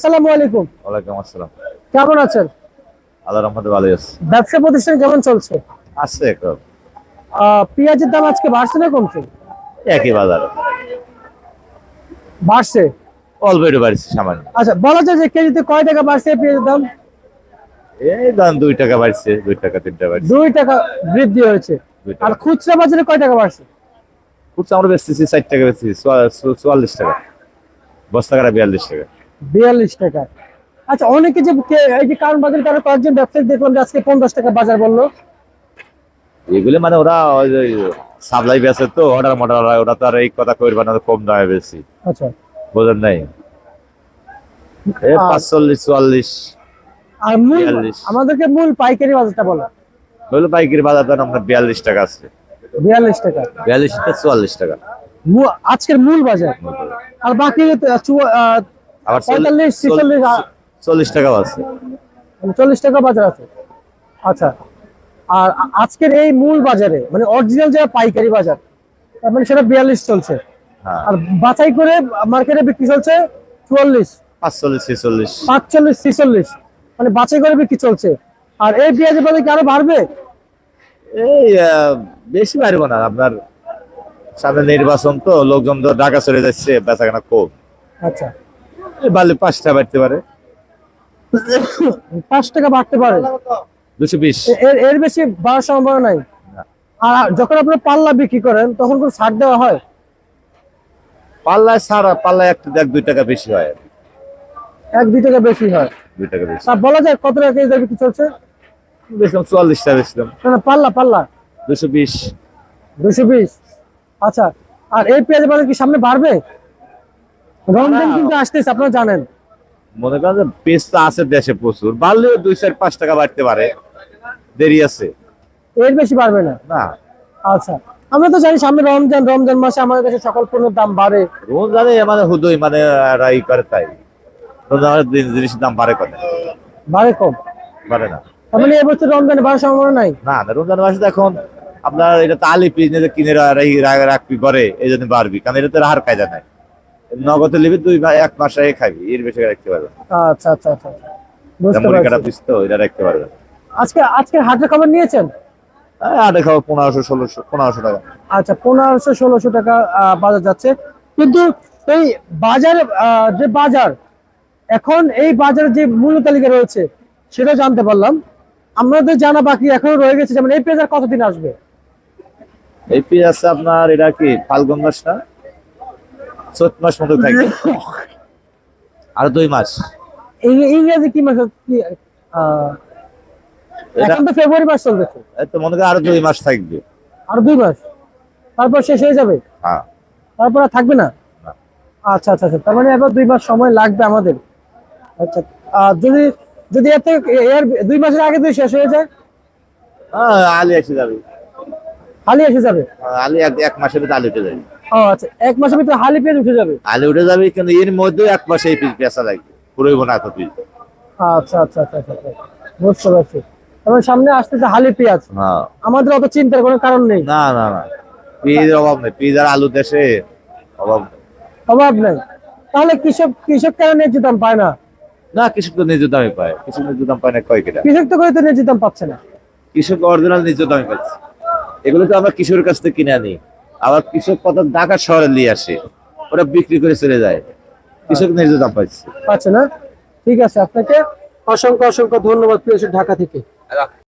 আসসালামু আলাইকুম। ওয়ালাইকুম আসসালাম। কেমন আছেন? আল্লাহ রহমতে ভালো আছে। ব্যবসা প্রতিষ্ঠান কেমন চলছে? আছে আহ, পেঁয়াজের দাম আজকে বাড়ছে না কমছে? একই বাজার। বাড়ছে? অল্প একটু বাড়ছে সামান্য। আচ্ছা বলা যায় যে কেজিতে কয় টাকা বাড়ছে পেঁয়াজের দাম? এই দাম দুই টাকা বাড়ছে দুই টাকা তিন টাকা বাড়ছে। দুই টাকা বৃদ্ধি হয়েছে। আর খুচরা বাজারে কয় টাকা বাড়ছে? খুচরা আমরা বেচতেছি ষাট টাকা বেচতেছি চুয়াল্লিশ টাকা। বস্তা কাটা বিয়াল্লিশ টাকা। বিয়াল্লিশ টাকা। আচ্ছা অনেকে যে এই যে কারণ বাজারে তারা কয়েকজন ব্যবসায়ী দেখলাম যে আজকে পঞ্চাশ টাকা বাজার বলল। এগুলো মানে ওরা সাপ্লাই বেচে তো অর্ডার মডার ওরা তো আর এই কথা করবে না কম দামে বেশি। আচ্ছা। বোঝেন নাই? পাঁচচল্লিশ চুয়াল্লিশ আর মূল আমাদেরকে মূল পাইকারি বাজারটা বলো। হলো পাইকারি বাজার তো আমরা বিয়াল্লিশ টাকা আছে। বিয়াল্লিশ টাকা। বিয়াল্লিশ থেকে চুয়াল্লিশ টাকা। আজকের মূল বাজার। আর বাকি আবার পঁয়তাল্লিশ, ছেচল্লিশ, আ- চল্লিশ টাকাও আছে। চল্লিশ টাকা বাজার আছে। আচ্ছা আর আজকের এই মূল বাজারে মানে অরিজিনাল যে পাইকারি বাজার তার মানে সেটা বিয়াল্লিশ চলছে। হ্যাঁ। আর বাছাই করে মার্কেটে বিক্রি চলছে চুয়াল্লিশ। পাঁচচল্লিশ ছেচল্লিশ। পাঁচচল্লিশ ছিচল্লিশ। মানে বাছাই করে বিক্রি চলছে। আর এই পেঁয়াজের বাজার কি আরও বাড়বে? এই বেশি পারব না। আপনার সামনে নির্বাচন তো লোকজন তো ঢাকা চলে যাচ্ছে বেচা কেনা কম। আচ্ছা। বাড়লে পাঁচটা বাড়তে পারে। পাঁচ টাকা বাড়তে পারে। দুশো বিশ। এর এর বেশি বাড়ার সম্ভাবনা নাই। আর যখন আপনার পাল্লা বিক্রি করেন তখন কোনো ছাড় দেওয়া হয়? পাল্লায় পাল্লায় একটা দেখ দুই টাকা বেশি হয়। এক দুই টাকা বেশি হয়। দুই টাকা বেশি। তা বলা যায় কত টাকা কেজি বিক্রি চলছে? বেচলাম চুয়াল্লিশ টাকা বেচলাম না না, পাল্লা পাল্লা। দুশো বিশ। দুশো বিশ। আচ্ছা। আর এই পেঁয়াজের বাজার কি সামনে বাড়বে? রমজান কিন্তু আসতেছে আপনারা জানেন। মনে করেন যে পেস তো আছে দেশে প্রচুর বাড়লেও দুই চার পাঁচ টাকা বাড়তে পারে। দেরি আছে। এর বেশি বাড়বে না? না। আচ্ছা আমরা তো জানি সামনে রমজান রমজান মাসে আমাদের কাছে সকল পণ্যের দাম বাড়ে। রোজ জানে মানে হুদই মানে এরা ই করে তাই। আমাদের দিন- জিনিসের দাম বাড়ে করে বাড়ে কম। বাড়ে না। তার মানে এবছর রমজানে বাড়ার সম্ভাবনা নাই? না না রমজান মাসে এখন আপনার এটা তো আলি পিস কিনে রাখবি করে এই জন্য বাড়বি কারণ এটা তো হার কায়দা নাই। নগদে নিবি দুই মা- এক মাস আগে খাবি এর বেশি রাখতে পারবে আচ্ছা আচ্ছা আচ্ছা আচ্ছা। বুঝতে কাটা পারছি। পিস তো এটা রাখতে পারবে আজকে আজকে হাটের খবর নিয়েছেন? এই আটে খাব পনেরোশো ষোলোশো পনেরোশো টাকা। আচ্ছা পনেরোশো ষোলোশো টাকা বাজার যাচ্ছে। কিন্তু এই বাজার যে বাজার এখন এই বাজারের যে মূল্য তালিকা রয়েছে সেটা জানতে পারলাম। আমাদের জানা বাকি এখনও রয়ে গেছে যেমন এই পেঁয়াজ কতদিন আসবে? এই আছে আপনার এটা কি ফাল্গুন মাস না? চৈত মাস মতো থাকবে আর দুই মাস। ইংরেজি কি মাস এখন তো ফেব্রুয়ারি মাস চলতেছে। তো মনে করি আরও দুই মাস থাকবে। আর দুই মাস। তারপর শেষ হয়ে যাবে? হ্যাঁ। তারপর আর থাকবে না। আচ্ছা আচ্ছা আচ্ছা। তার মানে এবার দুই মাস সময় লাগবে আমাদের। আচ্ছা আর যদি যদি এর থেকে এর দুই মাসের আগে যদি শেষ হয়ে যায়? হ্যাঁ, আলি এসে যাবে। হালি এসে যাবে? হ্যাঁ, আলি এক এক মাসের ভিতরে আলি উঠে যাবে। ও আচ্ছা এক মাসের ভিতরে হালি পেঁয়াজ উঠে যাবে? আলি উঠে যাবে কিন্তু এর মধ্যে এক মাসে এই পিস পেঁচা লাগবে না পিস আচ্ছা আচ্ছা আচ্ছা আচ্ছা। বুঝতে পারছি। সামনে আসতেছে হালি পেঁয়াজ। হ্যাঁ। আমাদের অত চিন্তার কোনো কারণ নেই। না না না। পিসের অভাব নেই। পিস আর আলু দেশে অভাব অভাব নেই। তাহলে কৃষক কৃষক কেন ন্যায্য দাম পায় না? না কৃষক তো নিজ দামে পায়। কৃষক নিজ দাম পায় না কয় কেটা? কৃষক তো করে তো ন্যায্য দাম পাচ্ছে না? কৃষক অরিজিনাল নিজ দামে পাচ্ছে। এগুলো তো আমরা কৃষকের কাছ থেকে কিনে আনি। আবার কৃষক কত ঢাকা শহরে নিয়ে আসে। ওরা বিক্রি করে চলে যায়। কৃষক নিজে দাম পাচ্ছে পাচ্ছে না? ঠিক আছে, আপনাকে অসংখ্য অসংখ্য ধন্যবাদ প্রিয় ঢাকা থেকে।